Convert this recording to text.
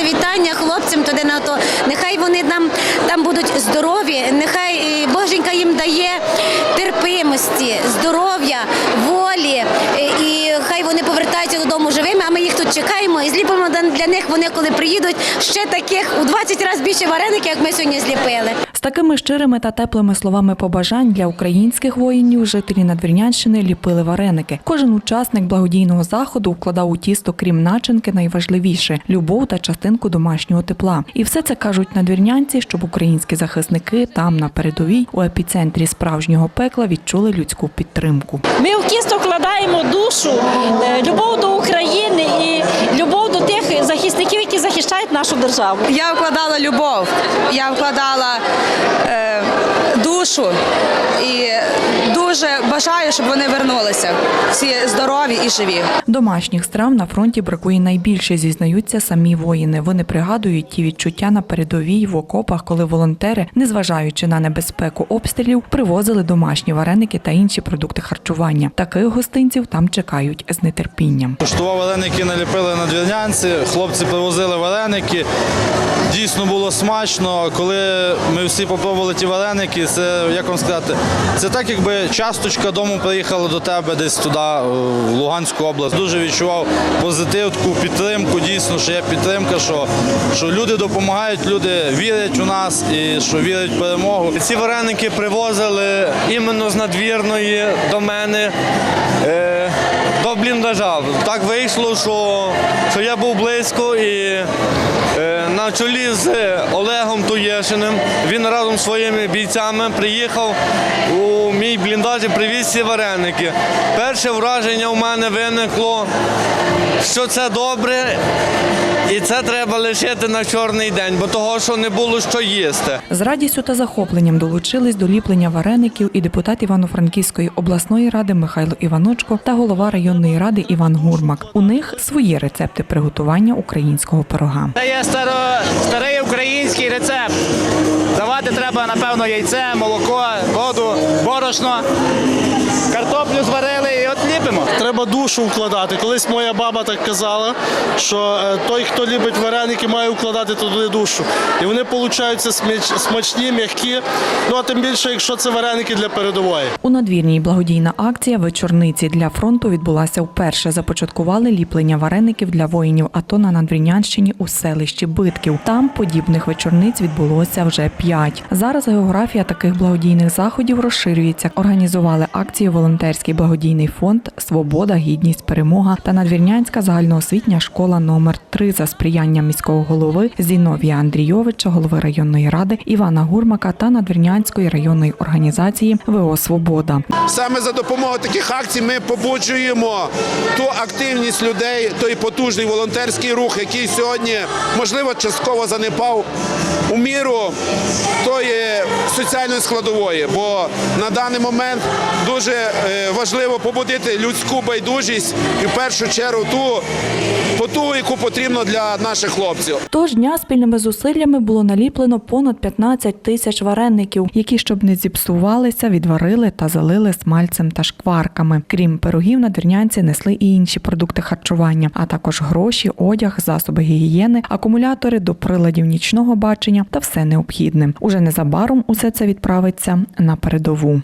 передати вітання хлопцям туди на АТО. Нехай вони нам там будуть здорові, нехай е, Боженька їм дає терпимості, здоров'я, волі, е, і хай вони повертаються додому живими, а ми їх тут чекаємо і зліпимо для- для них. Вони коли приїдуть ще таких у 20 разів більше вареників, як ми сьогодні зліпили. З такими щирими та теплими словами побажань для українських воїнів жителі Надвірнянщини ліпили вареники. Кожен учасник благодійного заходу вкладав у тісто, крім начинки, найважливіше любов та частинку домашнього тепла. І все це кажуть надвірнянці, щоб українські захисники там на передовій у епіцентрі справжнього пекла відчули людську підтримку. Ми в кісто вкладаємо душу, е, любов до України і нашу державу. Я вкладала любов, я вкладала е, душу і дуже бажаю, щоб вони вернулися. Всі здорові і живі. Домашніх страв на фронті бракує найбільше, зізнаються самі воїни. Вони пригадують ті відчуття на передовій в окопах, коли волонтери, незважаючи на небезпеку обстрілів, привозили домашні вареники та інші продукти харчування. Таких гостинців там чекають з нетерпінням. Коштував вареники, наліпили на двірнянці, хлопці привозили вареники. Дійсно було смачно. Коли ми всі попробували ті вареники, це як вам сказати, це так, якби часточка дому приїхала до тебе десь туди, е, в Луганську область. Дуже відчував позитив, таку підтримку. Дійсно, що є підтримка, що, що люди допомагають, люди вірять у нас і що вірять в перемогу. Ці вареники привозили іменно з надвірної до мене е, бліндажа. Так вийшло, що, що я був близько і е, на чолі з Олегом Туєшиним він разом з своїми бійцями приїхав у мій бліндаж і привіз ці вареники. Перше враження у мене виникло, що це добре. І це треба лишити на чорний день, бо того, що не було що їсти. З радістю та захопленням долучились до ліплення вареників і депутат Івано-Франківської обласної ради Михайло Іваночко та голова районної ради Іван Гурмак. У них свої рецепти приготування українського пирога. Це є старо, старий український рецепт. Давати треба, напевно, яйце, молоко, воду, борошно. Картоплю зварили і от. Треба душу вкладати. Колись моя баба так казала, що е, той, хто любить вареники, має вкладати туди душу. І вони получаються смачні, м'які. Ну а тим більше, якщо це вареники для передової. У надвірній благодійна акція вечорниці для фронту відбулася вперше. Започаткували ліплення вареників для воїнів АТО на Надвірнянщині у селищі Битків. Там подібних вечорниць відбулося вже п'ять. Зараз географія таких благодійних заходів розширюється. Організували акцію волонтерський благодійний фонд Свобода, гідність, перемога та надвірнянська загальноосвітня школа номер 3 за сприяння міського голови Зіновія Андрійовича, голови районної ради Івана Гурмака та надвірнянської районної організації ВО Свобода. Саме за допомогою таких акцій ми побуджуємо ту активність людей, той потужний волонтерський рух, який сьогодні, можливо, частково занепав у міру тої соціальної складової. Бо на даний момент дуже е, важливо побудити людську байдужість і в першу чергу ту потугу, яку потрібно для наших хлопців. Тож дня спільними зусиллями було наліплено понад 15 тисяч вареників, які, щоб не зіпсувалися, відварили та залили смальцем та шкварками. Крім пирогів, на надвірнянці несли і інші продукти харчування, а також гроші, одяг, засоби гігієни, акумулятори до приладів нічного бачення та все необхідне. Уже незабаром усе це відправиться на передову.